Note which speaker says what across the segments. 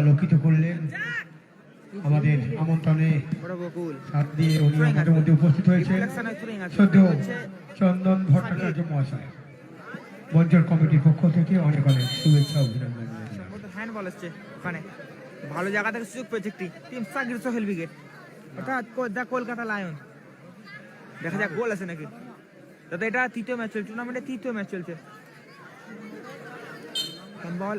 Speaker 1: আলোকিত করলেন। আমাদের আমন্ত্রণে দিয়ে উনি আমাদের মধ্যে উপস্থিত হয়েছেন। চন্দন ভট্টাচার্য মহাশয়, মঞ্চের কমিটির পক্ষ থেকে অনেক অনেক শুভেচ্ছা অভিনন্দন।
Speaker 2: সম্ভবত আসছে ওখানে ভালো জায়গা থেকে সুযোগ পেয়েছে একটি। টিম সাকির সোহেল অর্থাৎ কলকাতা লায়ন দেখা যাক, গোল আছে নাকি? দাদা এটা তৃতীয় ম্যাচ চলছে টুর্নামেন্টে তৃতীয় ম্যাচ চলছে। বল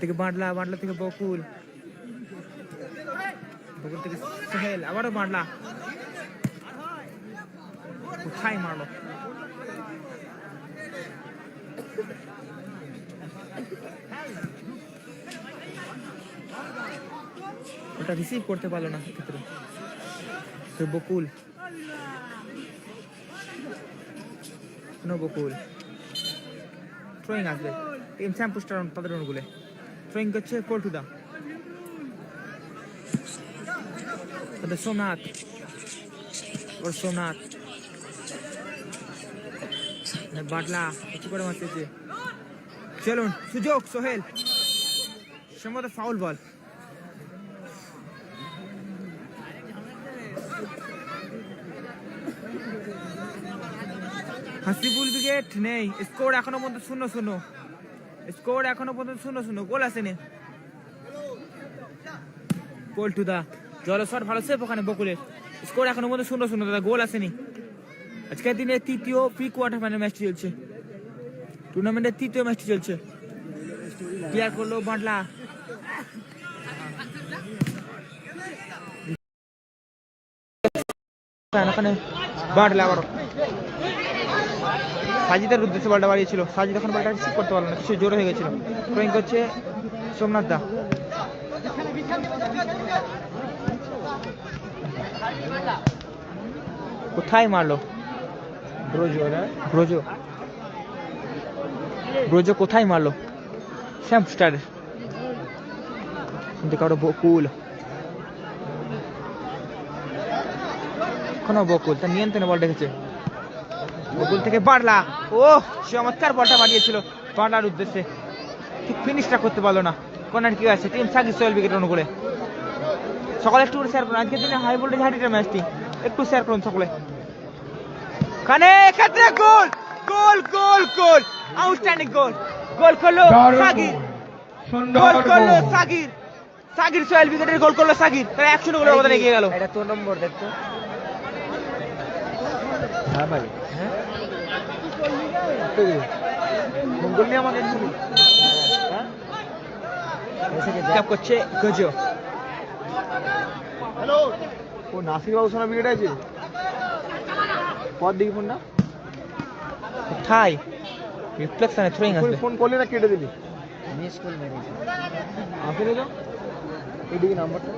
Speaker 2: থেকে বাঁটলা বাঁটলা থেকে বকুল। বকুল থেকে সোহেল, আবারও বাঁটলা। কোথায় মারলো? ওটা রিসিভ করতে পারল না ক্ষেত্রে তো বকুল। নো বকুল। থ্রোয়িং আসবে। টিম স্যাম পুস্টার তাদের অনুকূলে। থ্রোয়িং করছে পল্টুদা তাদের সোমনাথ ওর সোমনাথ বাটলা, কিছু করে মারতেছে চলুন, সুযোগ, সোহেল। সম্ভবত ফাউল বল হাসিবুল উইকেট নেই স্কোর এখনও পর্যন্ত শূন্য শূন্য। স্কোর এখনও পর্যন্ত শূন্য শূন্য। গোল আসেনি। পল্টু দা জলস্বর ভালো সেফ ওখানে বকুলের। স্কোর এখনও পর্যন্ত শূন্য শূন্য, দাদা গোল আসেনি। আজকের দিনে তৃতীয় প্রি কোয়ার্টার ফাইনাল ম্যাচটি চলছে। টুর্নামেন্টের তৃতীয় ম্যাচটি চলছে। ক্লিয়ার করল বাটলা। বাটলা আবারও সাজিদের উদ্দেশ্যে বলটা বাড়িয়েছিল। সাজিদ এখন বলটা রিসিভ করতে পারল না, কিছু জোর হয়ে গেছিল। থ্রোয়িং করছে সোমনাথ দা। কোথায় মারলো? ব্রোজো। ব্রোজো কোথায় মারলো? Sam star. কারও বকুল। এখনও বকুল, তার নিয়ন্ত্রণে বল রেখেছে। বকুল থেকে বাড়লা। ও চমৎকার বলটা মারিয়েছিল বাড়লার উদ্দেশ্যে। ঠিক ফিনিশটা করতে পারল না। কর্নার কি আছে? টিম সাকিব সোহেল উইকেট অনুকূলে। সকলে একটু শেয়ার করুন। আজকের দিনে হাই ভোল্টেজ হাইটের ম্যাচটি একটু শেয়ার করুন সকলে। কানে ক্ষেত্রে গোল! গোল গোল গোল! আউটস্ট্যান্ডিং গোল গোল করল
Speaker 1: সুন্দর
Speaker 2: গোল করল
Speaker 1: গোল।
Speaker 2: সাকির সাকির সোহেল উইকেটের গোল করল সাকির তারা একশো গোলের অবদান এগিয়ে গেল।
Speaker 3: এটা তোর নম্বর দেখতো। হ্যাঁ ভাই। হ্যাঁ ফোন করলি আমাকে? হ্যাঁ।
Speaker 2: করছে গজো।
Speaker 3: ও নাসির বাবু সোনা বিকেট আছে পর দিকে ফোনটা
Speaker 2: কোথায়? রিফ্লেকশনে থ্রোয়িং আসবে।
Speaker 3: ফোন করলি না কেটে দিলি? মিস কল মেরেছে আসলে তো? এদিকে নাম্বারটা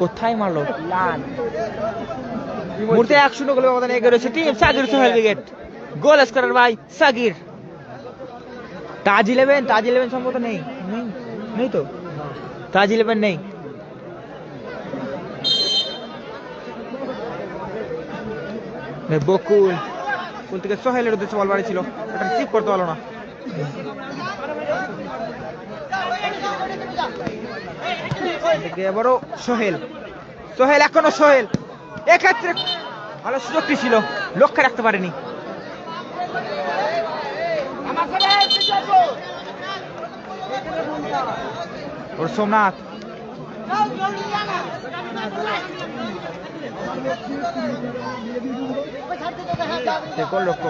Speaker 2: কোথায় মারলো? মুহূর্তে এক শূন্য গোলের অবদান এগিয়ে রয়েছে team Sakir Sohel wicket goal scorer ভাই সাকির তাজ ইলেভেন তাজ ইলেভেন সম্ভবত নেই। নেই তো? তাজ ইলেভেন নেই। বকুল। বকুল থেকে সোহেলের উদ্দেশ্যে বল বাড়িয়েছিল এটা রিসিভ করতে পারল না। এদিকে সোহেল। সোহেল এখনও সোহেল। এক্ষেত্রে ভালো সুযোগটি ছিল, লক্ষ্যে রাখতে পারেনি। ওর সোমনাথ। লক্ষ্য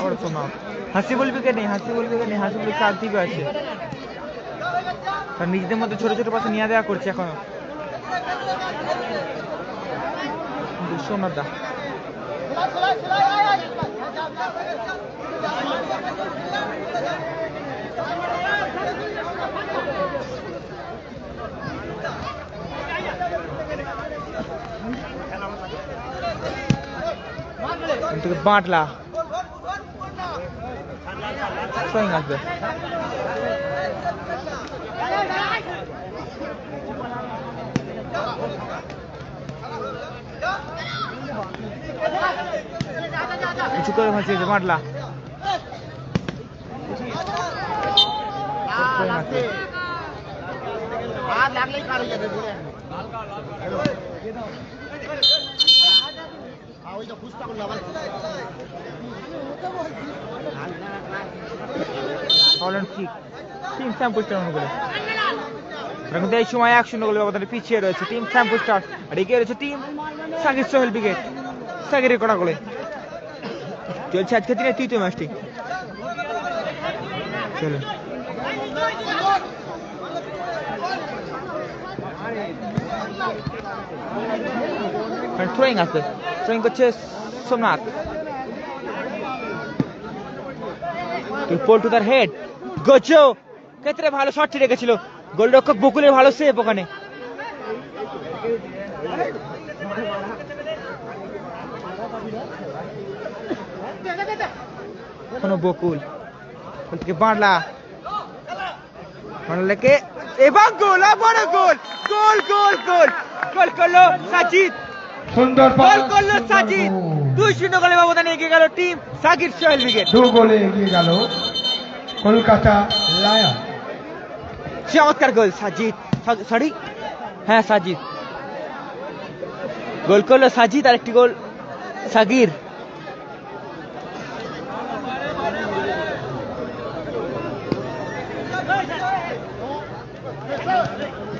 Speaker 2: আবার শোনা। হাসি বলবি কে নেই হাসি বলবি কে নেই হাসি বলবি চার দিকে আছে? তার নিজেদের মধ্যে ছোট ছোট পাশে নিয়ে দেওয়া করছে এখন। সোমনাথ দা। থেকে বাটলা। থ্রোয়িং আসবে কিছু করে ফাঁসিয়েছে বাটলা। আসবে ফলন কিক টিম স্টার সময় পিছিয়ে রয়েছে। টিম স্যাম্পল স্টার আর এগিয়ে রয়েছে টিম সাকির সোহেল ব্রিগেড সাকিরের কড়া গোলে। চলছে আজকে দিনের তৃতীয় ম্যাচটি চলুন থ্রোয়িং আসবে থ্রোয়িং করছে সোমনাথ পোল্টু তার হেড গোচো ক্ষেত্রে ভালো শট রেখেছিল। গোলরক্ষক বকুলের ভালো সেভ ওখানে। কোনো বকুল। থেকে বাড়লা। বাড়লাকে এবং গোল বড় গোল। গোল গোল গোল। গোল করল সাজিদ।
Speaker 1: সুন্দর
Speaker 2: গোল করল সাজিদ। দুই শূন্য গোলে ব্যবধানে এগিয়ে গেল টিম। সাকির সোহেল ব্রিগেড
Speaker 1: দু গোলে এগিয়ে গেল কলকাতা লায়ন।
Speaker 2: চমৎকার গোল সাজিদ। সরি? হ্যাঁ সাজিদ। গোল করল সাজিদ আর একটি গোল সাগির।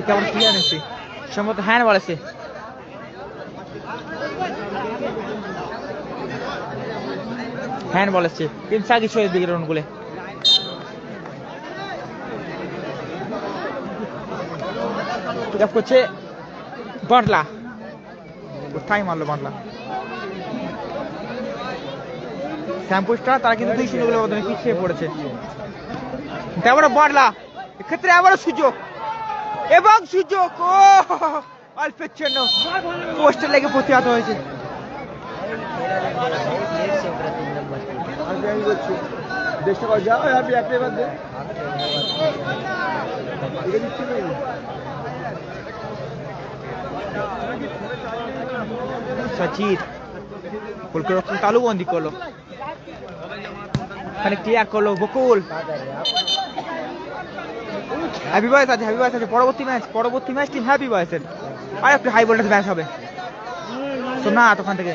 Speaker 2: কেমন ক্লিয়ার হয়েছে সম্ভবত হ্যান্ড বল আছে হ্যান্ড বল আছে টিম সাগির শহীদ দিকে রান গোলে পিক আপ করছে বাটলা কোথায় মারলো বাটলা শ্যাম্পুসটা তারা কিন্তু দুই শূন্য গোলের ব্যবধানে পিছিয়ে পড়েছে। তারপরে বাটলা এক্ষেত্রে আবারও সুযোগ। এবং সুযোগ, ও! অল্পের জন্য। পোস্টের লেগে প্রতিহত হয়েছে। সচিন গোলরক্ষক তালুবন্দি করল। এখানে ক্লিয়ার করল, বকুল। হ্যাপি বয়স আছে হ্যাপি বয়স আছে পরবর্তী ম্যাচ পরবর্তী ম্যাচ টিম হ্যাপি বয়সের আর, একটু হাই ভোল্টেজ ম্যাচ হবে। শোনা ওখান থেকে।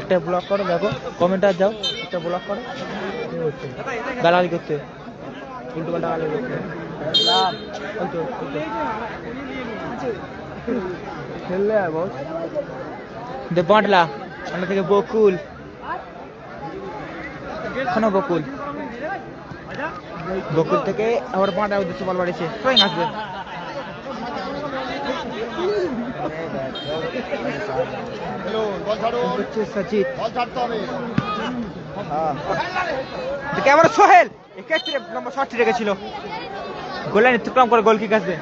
Speaker 2: একটা ব্লক করো দেখো কমেন্টার যাও একটা ব্লক করো। গালাগালি করতে। উল্টো পাল্টা গালাগালি করতে।
Speaker 3: খেললে আর বস।
Speaker 2: দে বাঁটলা বাঁটলা থেকে বকুল। এখনও বকুল। বকুল থেকে আবার বাঁটা উদ্দেশ্যে বল বাড়িছে ট্রেন আসবে আবার সোহেল। এক্ষেত্রে নম্বর রেখেছিল গোলাইন অতিক্রম করে গোল কিক আসবে।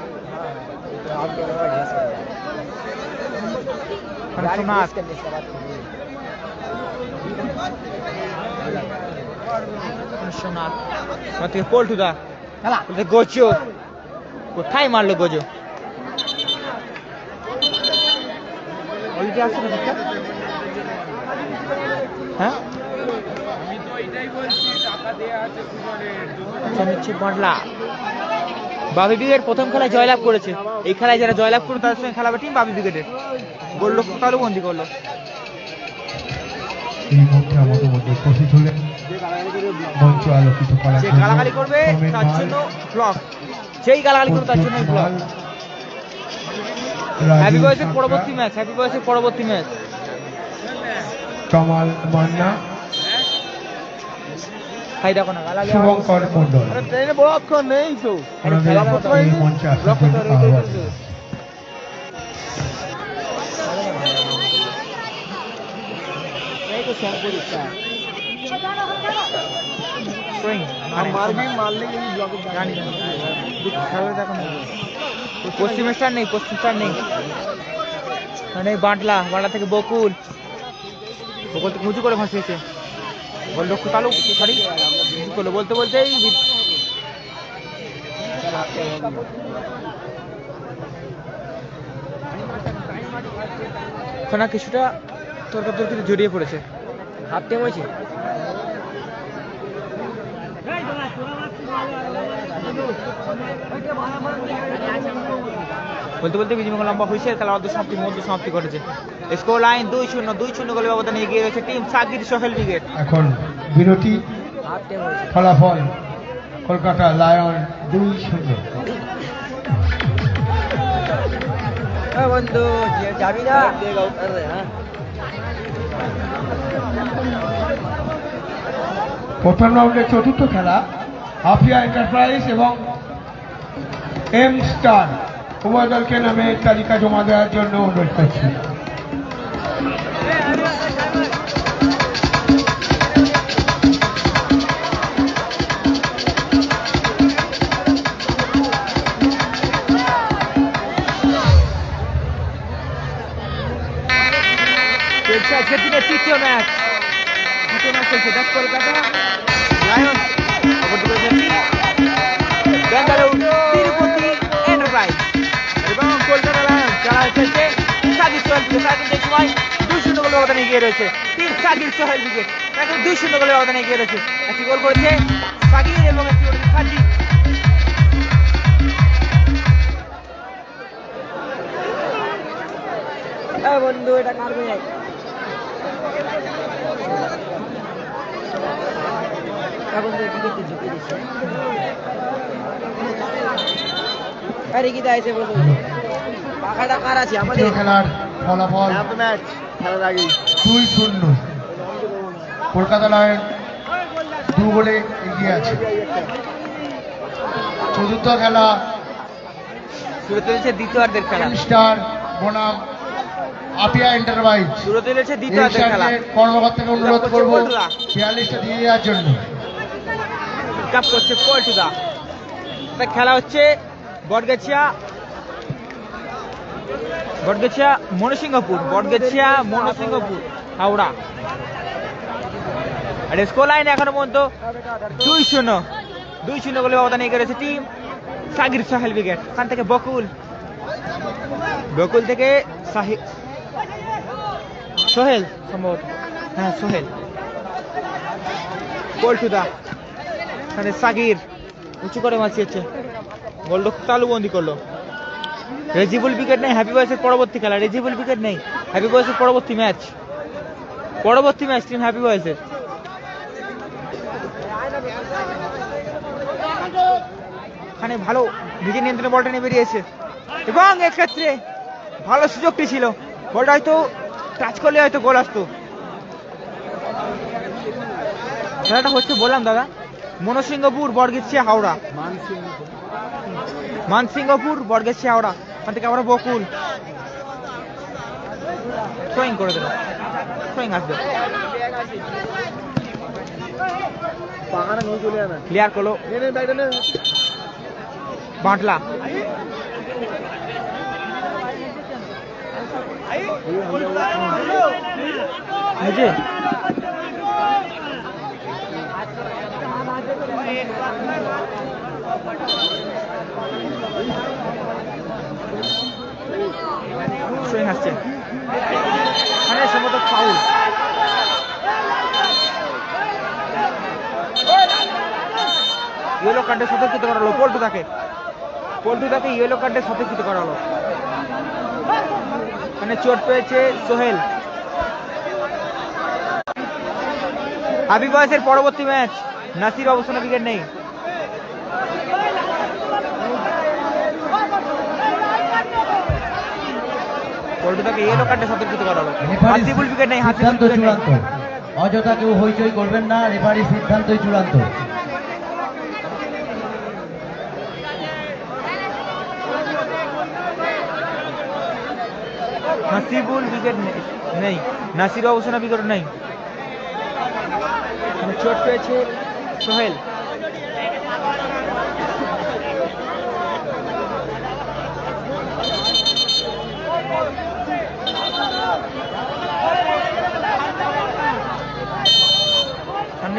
Speaker 2: সোমনাথ থেকে পল্টুদা গোজো। কোথায় মারলো গোজো? অলরেডি আসছে না হ্যাঁ? আচ্ছা, বাবি ব্রিগেড প্রথম খেলায় জয়লাভ করেছে। এই খেলায় যারা জয়লাভ করবে তাদের সঙ্গে খেলাবে টিম বাবি ব্রিগেডের গোল লক্ষ্য তালু বন্দি করল।
Speaker 1: মঞ্চ আলোকিত করার
Speaker 2: যে গালাগালি করবে তার জন্য ব্লক। যেই গালাগালি করবে তার জন্য ব্লক। হ্যাপি বয়সের পরবর্তী ম্যাচ হ্যাপি বয়সের পরবর্তী ম্যাচ
Speaker 1: কামাল মান্না
Speaker 2: হাই দেখো না গালাগালি
Speaker 1: শুভঙ্কর মন্ডল
Speaker 3: ট্রেনে নেই তো।
Speaker 2: খেলা করতে ব্লক করতে।
Speaker 3: এই তো
Speaker 2: সুইং মানে
Speaker 3: মারবি মারলে এই ব্লকে
Speaker 2: জানি জানি খেলা দেখো না। পশ্চিম স্টার নেই পশ্চিম স্টার নেই। মানে বাটলা বাটলা থেকে বকুল। বকুল থেকে উঁচু করে ফাঁসিয়েছে বল লক্ষ্য তালু সরি উঁচু করল। বলতে বলতেই কিছুটা তর্কাতর্কিতে জড়িয়ে পড়েছে।
Speaker 3: হাত টেম হয়েছে
Speaker 2: বলতে বলতে বিজিমঙ্গল লম্বা হয়েছে খেলা অর্ধ সমাপ্তির মধ্যে সমাপ্তি ঘটেছে। স্কোর লাইন দুই শূন্য দুই শূন্য গোলে ব্যবধানে এগিয়ে রয়েছে টিম সাকির সোহেল ব্রিগেড
Speaker 1: এখন বিরতি ফলাফল কলকাতা লায়ন দুই শূন্য।
Speaker 3: বন্ধু যাবি না?
Speaker 1: প্রথম রাউন্ডের চতুর্থ খেলা হাফিয়া এন্টারপ্রাইজ এবং এম স্টার উভয় দলকে নামে তালিকা জমা দেওয়ার জন্য অনুরোধ করছি।
Speaker 2: আজকের ম্যাচ ম্যাচ সাকিব সময় দুই শূন্য রয়েছে টিম সাকিব সোহেল ব্রিগেড এখন দুই রয়েছে একটি গোল করেছে সাকিব এবং একটি সাজিদ
Speaker 3: বন্ধু এটা আরে কি দাইছে বন্ধু পাখাটা কার আছে? আমাদের
Speaker 1: খেলার? ফলাফল দুই শূন্য। কলকাতা লায়ন দু গোলে এগিয়ে আছে। চতুর্থ খেলা।
Speaker 2: শুরু চলেছে দ্বিতীয়ার্ধের খেলা।
Speaker 1: স্টার বনাম আপিয়া এন্টারপ্রাইজ
Speaker 2: শুরু চলেছে
Speaker 1: এই
Speaker 2: দ্বিতীয়ার্ধের খেলা।
Speaker 1: সাথে কর্মকর্তাকে অনুরোধ করব বিয়াল্লিশটা দিয়ে দেওয়ার জন্য।
Speaker 2: কাপ করছে পল্টুদা খেলা হচ্ছে বটগেছিয়া বটগেছিয়া, মনসিংহপুর বটগেছিয়া, মনসিংহপুর, হাওড়া। আর স্কোর লাইন এখনও পর্যন্ত দুই শূন্য দুই শূন্য গোলে ব্যবধান এগিয়ে রয়েছে টিম সাগির সোহেল ব্রিগেড ওখান থেকে বকুল। বকুল থেকে সাহি সোহেল, সম্ভবত। হ্যাঁ সোহেল। পল্টুদা এখানে সাগির, উঁচু করে মাছিয়েছে গোল্ড তালুবন্দি করল। রেজিবুল উইকেট নেই হ্যাপি বয়সের পরবর্তী খেলা রেজিবুল উইকেট নেই হ্যাপি বয়সের পরবর্তী ম্যাচ পরবর্তী ম্যাচ টিম হ্যাপি বয়সের এখানে ভালো নিজের নিয়ন্ত্রণে বলটা নিয়ে বেরিয়েছে। এবং এক্ষেত্রে ভালো সুযোগটি ছিল। বলটা হয়তো টাচ করলে হয়তো গোল আসতো। খেলাটা হচ্ছে বললাম, দাদা। মনসিংহপুর বরগেছিয়া হাওড়া। মানসিংহপুর বরগেছিয়া হাওড়া ওখান থেকে আমরা বকুল। থ্রোয়িং করে দেবো থ্রোয়িং আসবে। ক্লিয়ার করল। বাঁটলা। যে। সুইং আসছে। মানে সম্ভবত ফাউল ইয়েলো কার্ডে সতর্কিত করা হলো। পল্টু তাকে পল্টু তাকে ইয়েলো কার্ডে সতর্কিত করা হলো। মানে চোট পেয়েছে সোহেল। হাবি বয়সের পরবর্তী ম্যাচ নাসির অবস্থানে উইকেট নেই। পল্টু তাকে ইয়েলো কার্ডে সতর্কিত করা হলো। হাসিবুল উইকেট নেই
Speaker 4: চূড়ান্ত। অযথা কেউ হইচই করবেন না রেফারির সিদ্ধান্তই চূড়ান্ত।
Speaker 2: হাসিবুল উইকেট নেই নাসির অবস্থানে উইকেট নেই। চোট পেয়েছে সোহেল।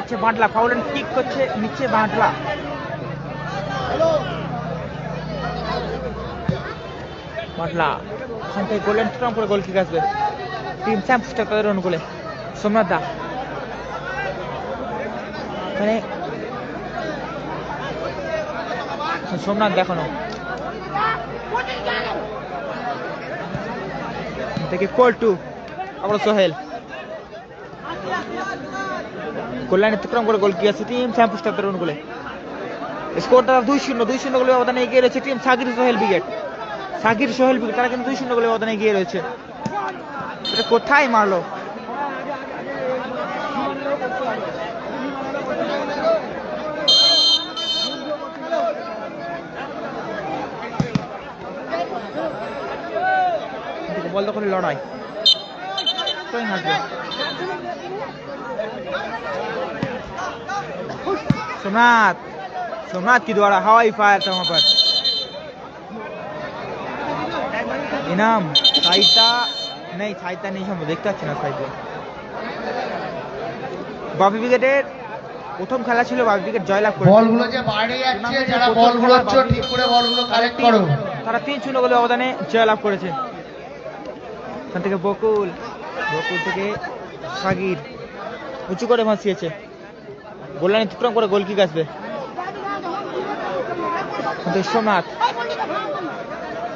Speaker 2: আর নিচে বাঁটলা ফাউল কিক করছে, নিচ্ছে বাঁটলা। বাঁটলা ওখান থেকে করে গোল কিক আসবে। টিম তাদের অনুকূলে। সোমনাথ দা। এখানে সোমনাথ দেখানো থেকে পল্টু আবার সোহেল। কল্যাণ অতিক্রম করে গোল আছে টিম চ্যাম্পিয়ন্স তাদের অনুকূলে স্কোরটা দুই শূন্য দুই শূন্য গোলে অবদানে এগিয়ে রয়েছে team Sakir Sohel brigade Sakir Sohel brigade তারা কিন্তু দুই শূন্য গোলে অবদানে এগিয়ে রয়েছে। এটা কোথায় মারলো? বল লড়াই। सोमनाथ सोमनाथ की द्वारा हवाई फायर था वहां पर इनाम साहिता नहीं साहिता नहीं हम দেখতে পাচ্ছি না সাহিতা বাবি ব্রিগেডের প্রথম খেলা ছিল বাবি ব্রিগেড জয়লাভ করে
Speaker 4: বলগুলো যে বাইরে যাচ্ছে যারা বল ঘুরাচ্ছ ঠিক করে বলগুলো কালেক্ট করো
Speaker 2: তারা তিন শূন্য গোলে অবদানে জয়লাভ করেছে এখান থেকে বকুল বকুল থেকে সাগির উঁচু করে ভাসিয়েছে গোল্লানি অতিক্রম করে গোল কিক আসবে। সোমনাথ।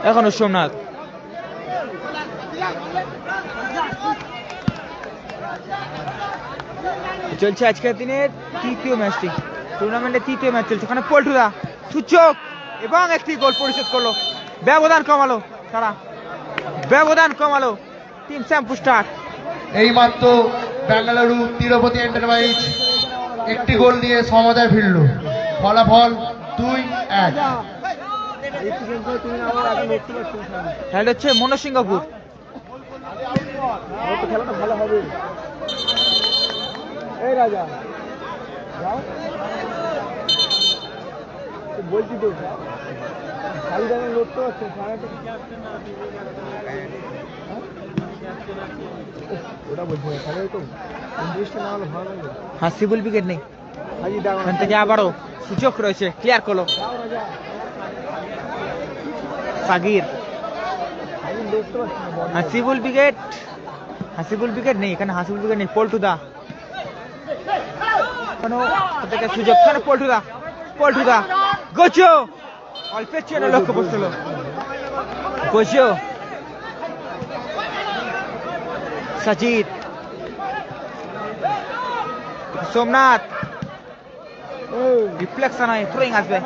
Speaker 2: এখনও সোমনাথ। চলছে আজকের দিনের তৃতীয় ম্যাচটি। টুর্নামেন্টের তৃতীয় ম্যাচ চলছে। ওখানে পল্টুদা সূচক এবং একটি গোল পরিশোধ করল। ব্যবধান কমালো তারা। ব্যবধান কমালো টিম শ্যাম্পু স্টার
Speaker 4: এই মাত্র বেঙ্গালুরু তিরুপতি এন্টারপ্রাইজ একটি গোল দিয়ে সমাধায় ফিরল। ফলাফল দুই এক।
Speaker 2: খেলা হচ্ছে মনসিংহপুর।
Speaker 3: খেলাটা ভালো হবে এই রাজা। তো বলছি তো খালি দামে লড়তে পারছে ওটা বলছি না খালি তো ইন্টারেস্ট না হলে ভালো লাগবে
Speaker 2: হাসিবুল উইকেট নেই।
Speaker 3: হাজি দাও
Speaker 2: এখান থেকে আবারও সুযোগ রয়েছে ক্লিয়ার করল। সাগির। হাসিবুল উইকেট হাসিবুল উইকেট নেই এখানে হাসিবুল উইকেট নেই পল্টুদা। থেকে সুযোগ এখানে পল্টুদা পল্টুদা। গোচো অল্পের চেয়ে লক্ষ্য বসছিল গোচো সজিত সোমনাথ।
Speaker 3: এই
Speaker 2: রিফ্লেকশন হয় থ্রোয়িং আসবে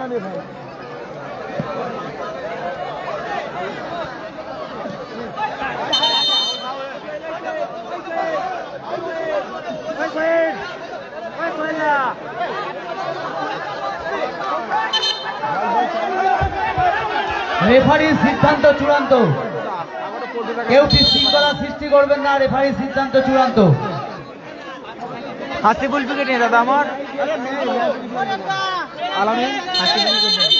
Speaker 4: রেফারির সিদ্ধান্ত চূড়ান্ত। কেউ বিশৃঙ্খলা সৃষ্টি করবেন না? রেফারির সিদ্ধান্ত চূড়ান্ত।
Speaker 2: হাসিবুল উইকেট নেই দাদা আমার। আলামিন হাসিবুল উইকেট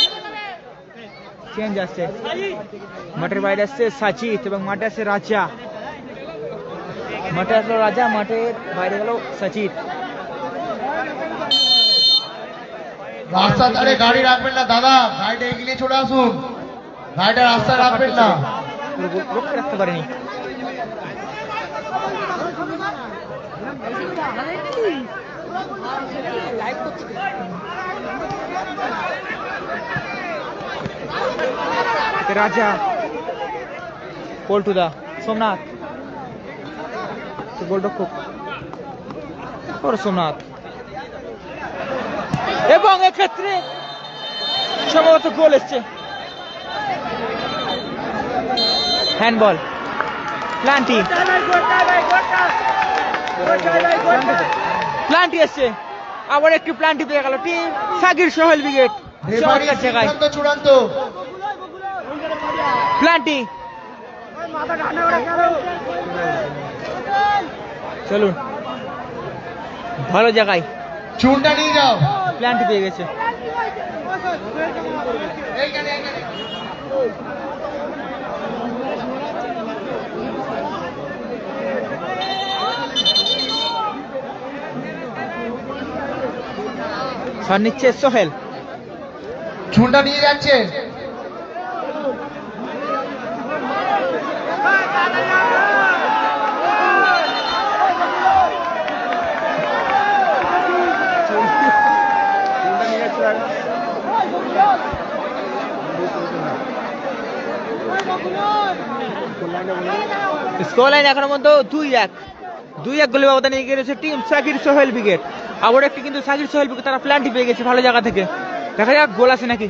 Speaker 2: চেঞ্জ আসছে। মাঠের বাইরে আসছে সাচিত এবং মাঠে আসছে রাজা। মাঠে আসলো রাজা মাঠের বাইরে গেল সচিত
Speaker 4: রাস্তার ধারে গাড়ি রাখবেন না দাদা। গাড়িটা এগিয়ে চলে আসুন। গাড়িটা রাস্তায় রাখবেন না।
Speaker 2: রক্ষে রাখতে পারেনি রাজা পল্টুদা সোমনাথ। গোলরক্ষক। সোমনাথ। এবং এক্ষেত্রে সম্ভবত গোল এসছে। হ্যান্ডবল প্লান্টি প্লান্টি এসছে। আবার একটি প্লান্টি পেয়ে গেল। টিম সাকির সোহেল উইকেট
Speaker 4: সিদ্ধান্ত চূড়ান্ত।
Speaker 2: প্লান্টি চলুন। ভালো জায়গায়।
Speaker 4: চুনটা নিয়ে যাও।
Speaker 2: প্ল্যান্ট পেয়ে গেছে। শট নিচ্ছে সোহেল।
Speaker 4: চুনটা নিয়ে যাচ্ছে।
Speaker 2: স্কোর লাইন এখনও পর্যন্ত দুই এক। দুই এক গোলের ব্যবধানে এগিয়ে রয়েছে টিম সাকির সোহেল উইকেট আবার একটি কিন্তু সাকির সোহেল উইকেট তারা প্ল্যান্টি পেয়ে গেছে ভালো জায়গা থেকে। দেখা যাক গোল আছে নাকি?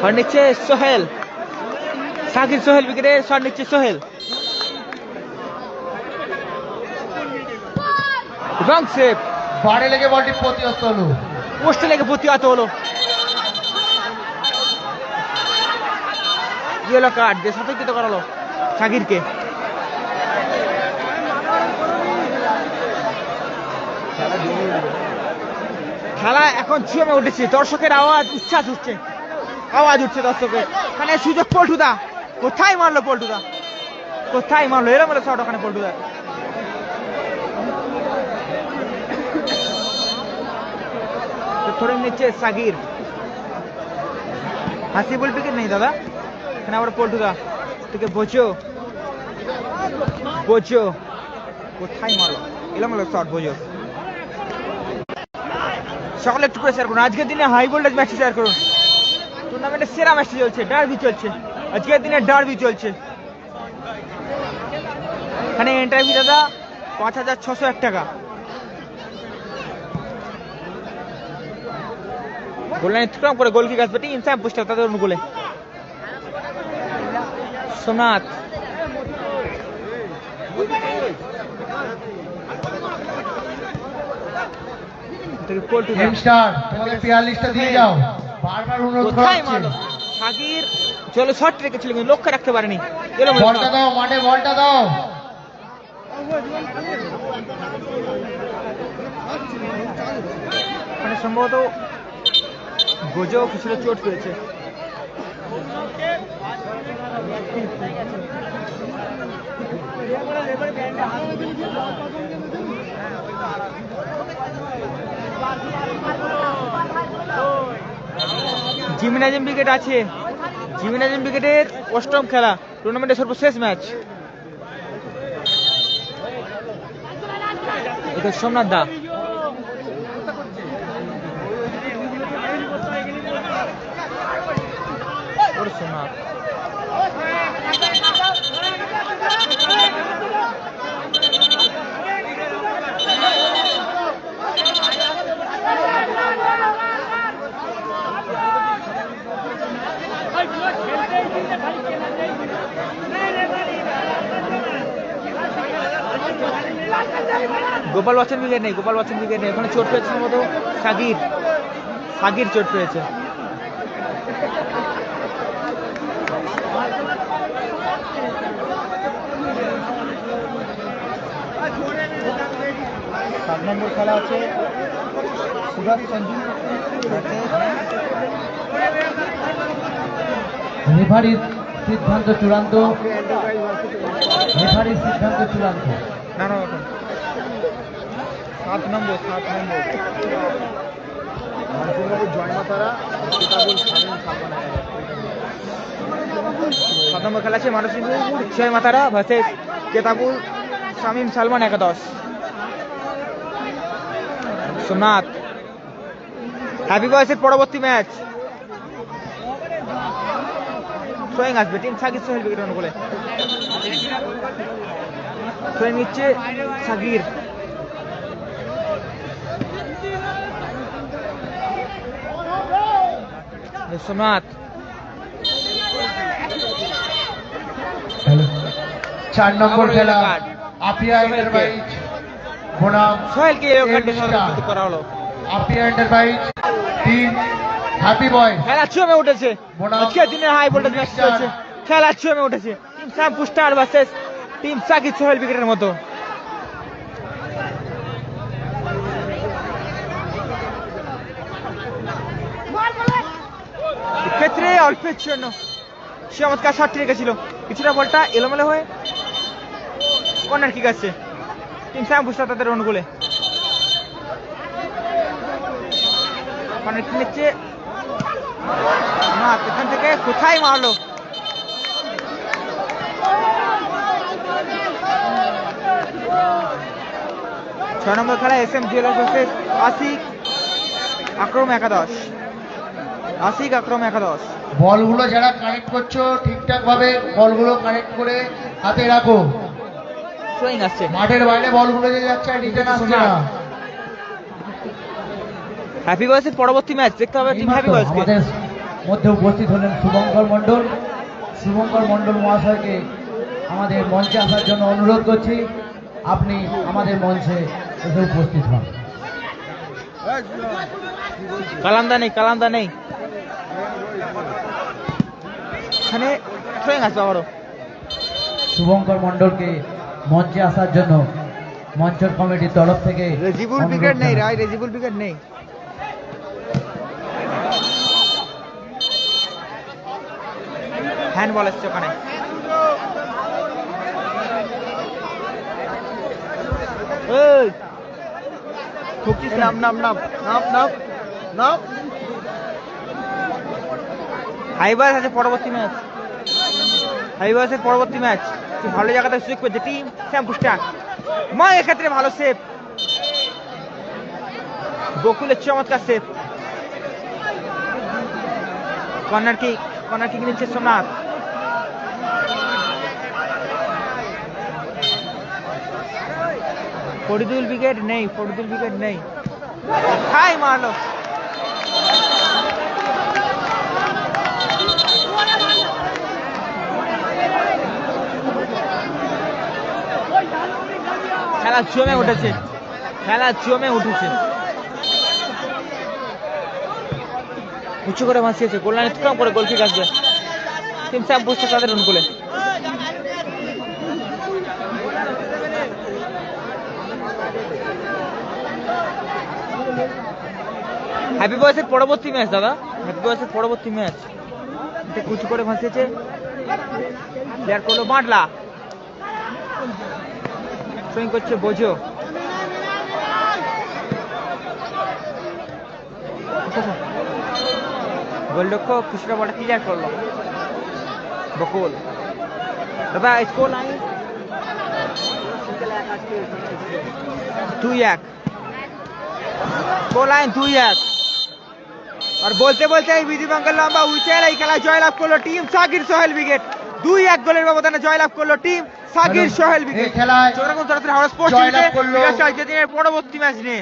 Speaker 2: শট নিচ্ছে সোহেল। সাকির সোহেল উইকেটে শট নিচ্ছে সোহেল। এবং সেভ
Speaker 4: বারে লেগে বলটি প্রতিহত হলো।
Speaker 2: পোস্টে লেগে প্রতিহত হলো। ইয়েলো কার্ড দিয়ে সতর্কিত করালো। সাকিরকে। খেলা এখন জমে উঠেছে। দর্শকের আওয়াজ, উচ্ছ্বাস উঠছে। আওয়াজ উঠছে দর্শকের। এখানে সুযোগ পল্টুদা। কোথায় মারলো পল্টুদা? কোথায় মারলো? এরম হলো শট ওখানে পল্টুদা ধরে নিচ্ছে সাগির হাসিবুল পিকেট নেই দাদা। এখানে আবার পল্টুদা। থেকে বোঝো। বোঝো। কোথায় মারলো? এলাম শট, বোঝো। সকলে একটু করে শেয়ার করুন। আজকের দিনে হাই ভোল্টেজ ম্যাচটি শেয়ার করুন। টুর্নামেন্টের সেরা ম্যাচটি চলছে ডার্বি চলছে। আজকের দিনে ডার্বি চলছে। এখানে এন্টারভিউ দাদা পাঁচ হাজার ছশো এক টাকা। গোল লাইন করে গোল কিক আসবে। টিম স্যাম পুস্টার তাদের অনুকূলে সোমনাথ থেকে পল্টু
Speaker 4: এম স্টার তোমাদের পিয়ালিশটা দিয়ে যাও বারবার অনুরোধ করা
Speaker 2: কোথায়
Speaker 4: হচ্ছে
Speaker 2: মারলো সাকির চলো শর্ট রেখেছিল কিন্তু লক্ষ্য রাখতে পারেনি।
Speaker 4: বলটা দাও মাঠে বলটা দাও।
Speaker 2: মানে সম্ভবত গোজো কিছুটা চোট পেয়েছে। জিমিনাজিম উইকেট আছে। জিমিনাজিম উইকেটের অষ্টম খেলা। টুর্নামেন্টের সর্বশেষ ম্যাচ সোমনাথ দা। ওরে সোমনাথ গোপাল বচ্চন উইকেট নেই, গোপাল বচ্চন উইকেট নেই। ওখানে চোট পেয়েছে সম্ভবত সাগির। সাগির চোট পেয়েছে
Speaker 3: সাত নম্বর খেলা আছে। সুভাষ চন্দ্র। রেফারির সিদ্ধান্ত চূড়ান্ত। রেফারির সিদ্ধান্ত চূড়ান্ত।
Speaker 2: না না এখন সাত নম্বর সাত নম্বর। সাত নম্বর খেলা আছে মানসিংপুর ছয় মাতারা ভার্সেস কেতাবুল শামীম সালমান একাদশ। সোমনাথ হ্যাপি বয়সের পরবর্তী ম্যাচ থ্রোয়িং আসবে টিম সাকির সোহেল উইকেট অনুকূলে থ্রোয়িং নিচ্ছে সাকির সোমনাথ
Speaker 4: চার নম্বর খেলা। আপিয়া এন্টারপ্রাইজ বনাম
Speaker 2: সোহেলকে। করা হলো।
Speaker 4: আপিয়া এন্টারপ্রাইজ টিম হ্যাপি বয়
Speaker 2: খেলা জমে উঠেছে। আজকের দিনে হাই ভোল্টেজ ম্যাচ
Speaker 4: Star।
Speaker 2: চলছে। খেলা জমে উঠেছে। টিম স্যাম পুস্টার ভার্সেস টিম সাকিব সোহেল উইকেটের মতো। ক্ষেত্রে অল্পের জন্য সে চমৎকার শটটি রেখেছিল। কিছুটা বলটা এলোমেলো হয়ে কর্নার কিক আছে টিম স্যাম পুস্টার তাদের অনুকূলে। নিচ্ছে। না, এখান থেকে কোথায় মারলো? ছয় নম্বর খেলা S M jewellers versus Ashik Akram একাদশ। আশিক আক্রম একাদশ।
Speaker 4: বলগুলো যারা কানেক্ট করছ ঠিকঠাক ভাবে বলগুলো কানেক্ট করে হাতে রাখো।
Speaker 2: থ্রোয়িং আসছে
Speaker 4: মাঠের বাইরে বলগুলো যে যাচ্ছে আর রিটার্ন আসছে না।
Speaker 2: হ্যাপি বয়সের পরবর্তী ম্যাচ দেখতে হবে টিম হ্যাপি বয়সকে
Speaker 3: মধ্যে উপস্থিত হলেন শুভঙ্কর মণ্ডল। শুভঙ্কর মণ্ডল মহাশয়কে আমাদের মঞ্চে আসার জন্য অনুরোধ করছি আপনি আমাদের মঞ্চে এসে উপস্থিত হন।
Speaker 2: কালান্দা নেই কালান্দা নেই। এখানে
Speaker 3: শুভঙ্কর মণ্ডলকে মঞ্চে আসার জন্য মঞ্চের কমিটির তরফ থেকে
Speaker 2: রেজিবুল উইকেট নেই। রায় রেজিবুল উইকেট নেই। হ্যান্ড বল এসছে ওখানে।
Speaker 4: নাম নাম নাম নাম নাম নাম।
Speaker 2: হাইবাস আছে পরবর্তী ম্যাচ। হাইবাসের পরবর্তী ম্যাচ। ভালো জায়গাতে সুযোগ পেয়েছে টিম শ্যাম্পুস্টা মা এক্ষেত্রে ভালো সেভ বকুলের চমৎকার save corner kick corner kick নিচ্ছে সোমনাথ ফরিদুল উইকেট নেই, ফরিদুল উইকেট নেই। হাই মারলো। খেলা জমে উঠেছে। খেলা জমে উঠেছে। উঁচু করে ভাসিয়েছে। গোল লাইন অতিক্রম করে গোল কিক আসবে। টিম স্যাম পুষ্ট তাদের অনুকূলে। হ্যাপি বয়সের পরবর্তী ম্যাচ দাদা। হ্যাপি বয়সের পরবর্তী ম্যাচ উঁচু করে ভাসিয়েছে। প্লেয়ার করল বাটলা। সুইং করছে, বোঝো। গোলরক্ষক কিছুটা বলটা ক্লিয়ার করল? বকুল। দাদা স্কোর লাইন দুই এক। স্কোর লাইন দুই এক। আর বলতে বলতে এই বিধিবঙ্গের লম্বা উইচেল এই খেলায় জয়লাভ করল টিম সাকির সোহেল উইকেট দুই এক গোলের ব্যবধানে জয়লাভ করল টিম সাকির সোহেল বিকেল
Speaker 4: খেলায়
Speaker 2: চৌরাকুন সরাসরি হাওড়া স্পোর্টস
Speaker 4: করল।
Speaker 2: পরবর্তী ম্যাচ নিয়ে